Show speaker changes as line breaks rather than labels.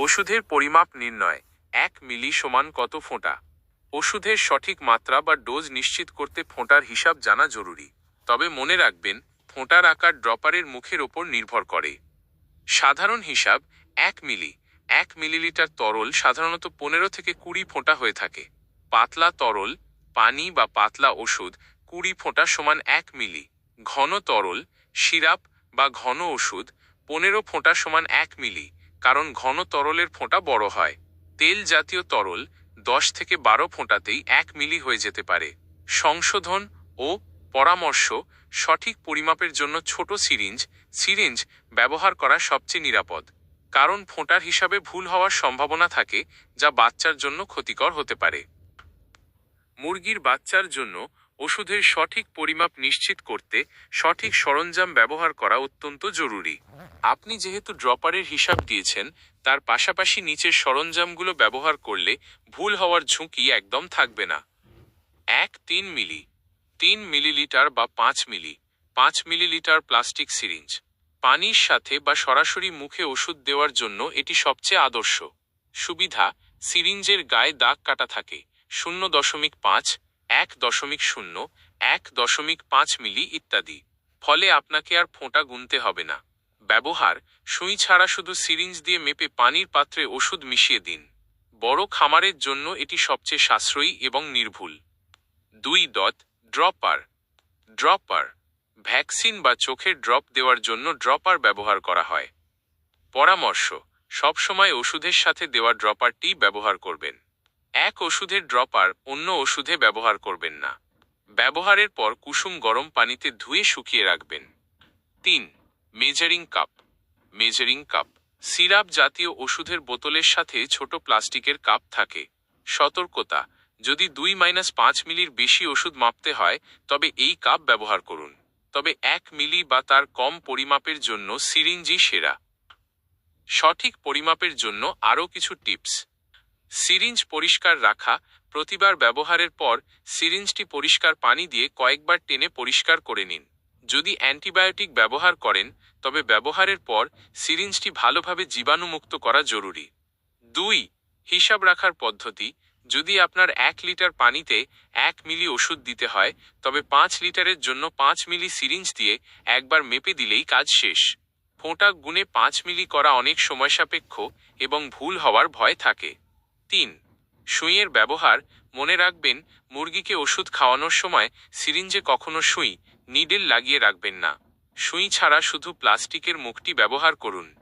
ওষুধের পরিমাপ নির্ণয়, এক মিলি সমান কত ফোঁটা? ওষুধের সঠিক মাত্রা বা ডোজ নিশ্চিত করতে ফোঁটার হিসাব জানা জরুরি। তবে মনে রাখবেন, ফোঁটার আকার ড্রপারের মুখের ওপর নির্ভর করে। সাধারণ হিসাব, এক মিলি। এক মিলিলিটার তরল সাধারণত পনেরো থেকে কুড়ি ফোঁটা হয়ে থাকে। পাতলা তরল, পানি বা পাতলা ওষুধ কুড়ি ফোঁটা সমান এক মিলি। ঘন তরল, সিরাপ বা ঘন ওষুধ পনেরো ফোঁটা সমান এক মিলি। কারণ ঘন তরলের ফোঁটা বড় হয়। তেল জাতীয় তরল দশ থেকে বারো ফোঁটাতেই এক মিলি হয়ে যেতে পারে। সংশোধন ও পরামর্শ সঠিক পরিমাপের জন্য ছোট সিরিঞ্জ সিরিঞ্জ ব্যবহার করা সবচেয়ে নিরাপদ। কারণ ফোঁটার হিসাবে ভুল হওয়ার সম্ভাবনা থাকে, যা বাচ্চার জন্য ক্ষতিকর হতে পারে। মুরগির বাচ্চার জন্য ওষুধের সঠিক পরিমাপ নিশ্চিত করতে সঠিক সরঞ্জাম ব্যবহার করা অত্যন্ত জরুরি। আপনি যেহেতু ড্রপারের হিসাব দিয়েছেন, তার পাশাপাশি নিচের সরঞ্জামগুলো ব্যবহার করলে ভুল হওয়ার ঝুঁকি একদম থাকবে না। এক তিন মিলি, তিন মিলিলিটার বা পাঁচ মিলি, পাঁচ মিলিলিটার প্লাস্টিক সিরিঞ্জ। পানির সাথে বা সরাসরি মুখে ওষুধ দেওয়ার জন্য এটি সবচেয়ে আদর্শ। সুবিধা, সিরিঞ্জের গায়ে দাগ কাটা থাকে, শূন্য দশমিক পাঁচ এক দশমিক শূন্য, এক দশমিক পাঁচ মিলি ইত্যাদি। ফলে আপনাকে আর ফোঁটা গুনতে হবে না। ব্যবহার, সুই ছাড়া শুধু সিরিঞ্জ দিয়ে মেপে পানির পাত্রে ওষুধ মিশিয়ে দিন। বড় খামারের জন্য এটি সবচেয়ে সাশ্রয়ী এবং নির্ভুল। দুই দত, ড্রপার। ড্রপার, ভ্যাকসিন বা চোখের ড্রপ দেওয়ার জন্য ড্রপার ব্যবহার করা হয়। পরামর্শ, সবসময় ওষুধের সাথে দেওয়া ড্রপারটি ব্যবহার করবেন। এক ওষুধের ড্রপার অন্য ওষুধে ব্যবহার করবেন না। ব্যবহারের পর কুসুম গরম পানিতে ধুয়ে শুকিয়ে রাখবেন। তিন, measuring cup. Measuring cup, syrup জাতীয় ওষুধের বোতলের সাথে ছোট প্লাস্টিকের কাপ থাকে। সতর্কতা, যদি দুই মাইনাস পাঁচ মিলির বেশি ওষুধ মাপতে হয়, তবে এই কাপ ব্যবহার করুন। তবে এক মিলি বা তার কম পরিমাপের জন্য সিরিঞ্জই সেরা। সঠিক পরিমাপের জন্য আরও কিছু টিপস। সিরিঞ্জ পরিষ্কার রাখা, প্রতিবার ব্যবহারের পর সিরিঞ্জটি পরিষ্কার পানি দিয়ে কয়েকবার টেনে পরিষ্কার করে নিন। যদি অ্যান্টিবায়োটিক ব্যবহার করেন, তবে ব্যবহারের পর সিরিঞ্জটি ভালোভাবে জীবাণুমুক্ত করা জরুরি। দুই, হিসাব রাখার পদ্ধতি। যদি আপনার এক লিটার পানিতে এক মিলি ওষুধ দিতে হয়, তবে পাঁচ লিটারের জন্য পাঁচ মিলি সিরিঞ্জ দিয়ে একবার মেপে দিলেই কাজ শেষ। ফোঁটা গুণে পাঁচ মিলি করা অনেক সময় সাপেক্ষ এবং ভুল হওয়ার ভয় থাকে। তিন, সুইয়ের ব্যবহার, মনে রাখবেন, মুরগিকে ওষুধ খাওয়ানোর সময় সিরিঞ্জে কখনো সুই, নিডেল লাগিয়ে রাখবেন না। সুই ছাড়া শুধু প্লাস্টিকের মুখটি ব্যবহার করুন।